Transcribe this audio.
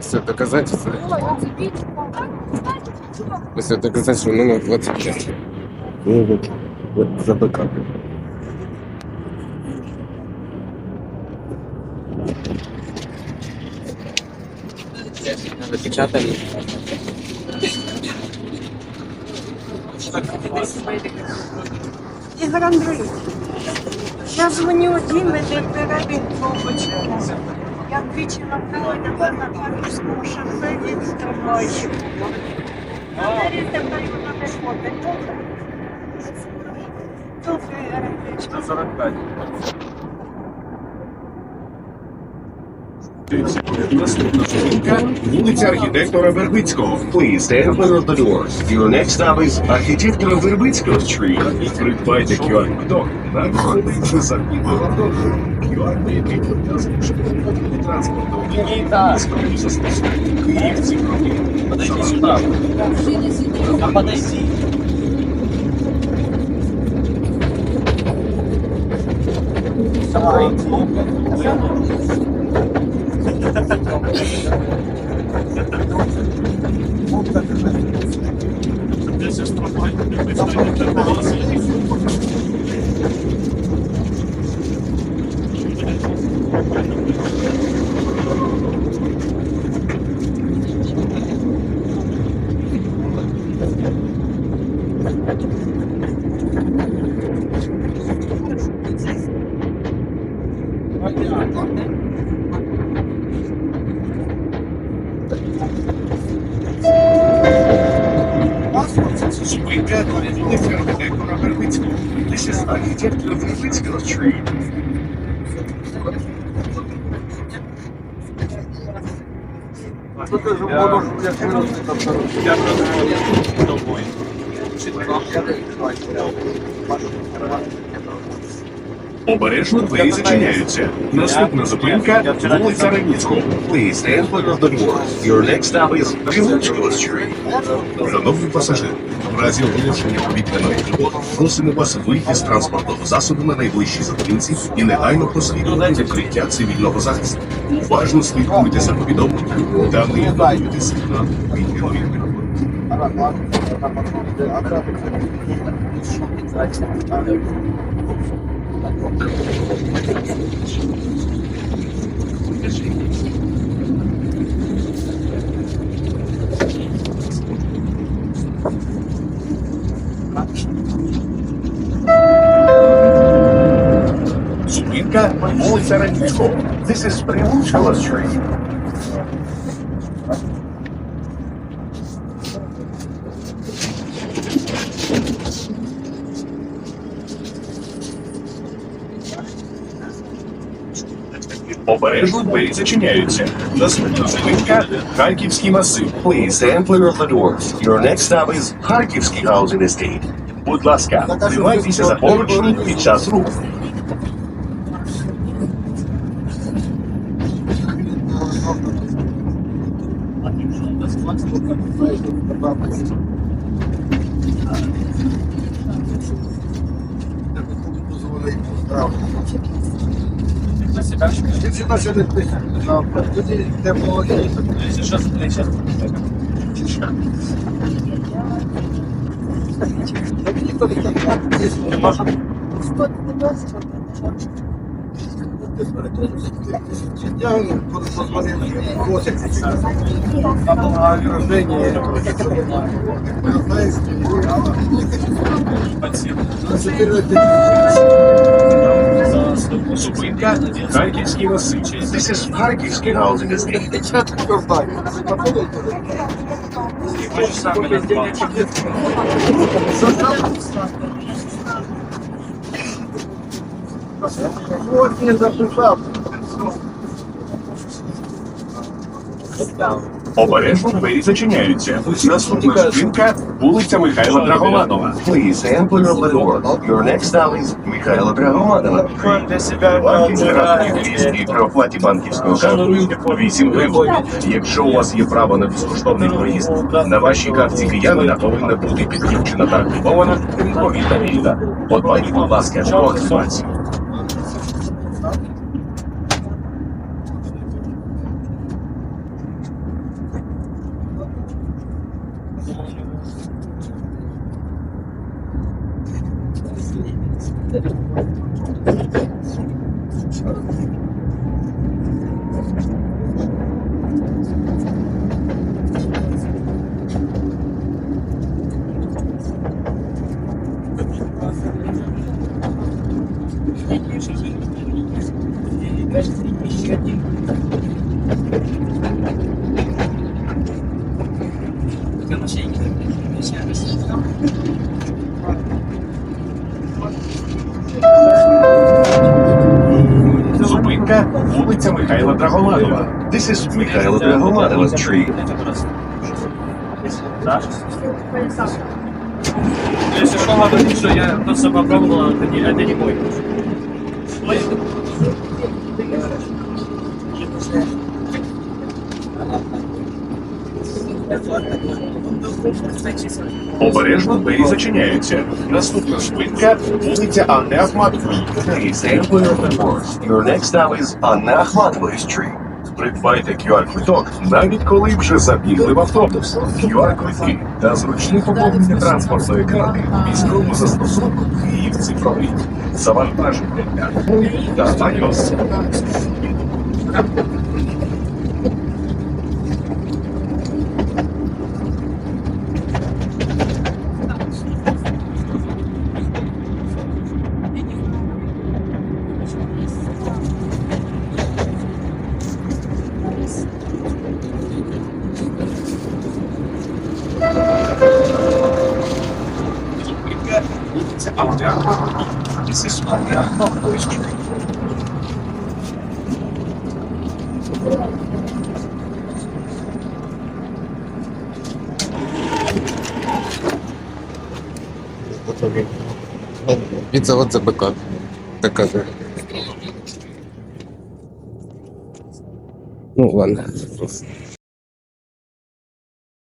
Все доказательства. Все доказательства номер 25. Ну вот, вот за. Запечатали. Ігор Андрійович, я дзвоню Дімі, де перебіг трубочку. Я двічі напила і тепер на Харківському шосе від трамвайщик. Двері тепер вона не ходить. Тут, тут, 145. Наступна зупинка вулиця архітектора Вербицького. Please stand clear of the doors. Your next stop is архітектора Вербицького Street. Придбайте QR-квиток на входи за QR-кодом. QR-квитки пов'язані, щоб транспорту. І Київ цифровий. Подойди сюди. А подойди. Десь я штрафаю, не пристаю. Зупинка вулиця архітектора Вербицького. This is архітектор Вербицького Street. Обережно двері зачиняються. Наступна зупинка вулиця Ревніцького. Please of the doors. Your next stop is Рівненського Street. Шановні пасажири, в разі оголошення повітряної тривоги просимо вас вийти з транспортного засобу на найближчій зупинці і негайно прослідувати укриття цивільного захисту. Уважно слідкуйте за повідомленням та ігноруйте сигнал повітряної тривоги. Зупинка вулиця Радівського. This is Прилучкова Street. Обережно двері зачиняються. Наступна зупинка Харківський масив. Please stand clear of the doors. Your next stop is Харківський housing estate. Будь ласка, тримайтеся за поручні під час руху. Ты всегда сюда Ты где было Сейчас, сейчас. Тише. Да мне никто не так здесь не может. Что ты не бросишь, что ты Я посмотрел котик на рождение. Знаешь, я не хочу. Спасибо. Харківський масив. This is Харківський housing estate. Вот не записав. Обережно двері зачиняються. Наступна зупинка вулиця Михайла Драгоманова. Please of the door. Your next stop is Михайла Драгоманова. Банківська рахунки при оплаті банківською карткою 8 гривень. Якщо у вас є право на безкоштовний проїзд, на вашій картці киянина повинна бути підключена та активована відповідна вільна. Подбайте, будь ласка, про активацію. Зупинка вулиця Михайла Драгоманова. This is Михайло Драгоманова. Если что, говорит, что я попробовал, это не, это не мой. Обережно двері зачиняються. Наступна зупинка вулиця Анни Ахматової. Придбайте QR-квиток, навіть коли вже забігли в автобус. QR-квитки та зручні поповнення транспортної карти у військовому застосунку Київ цифровий. Apple та iOS. Зупинка вулиця Анни Ахматової. This is Анна Ахматової Street. Від завод за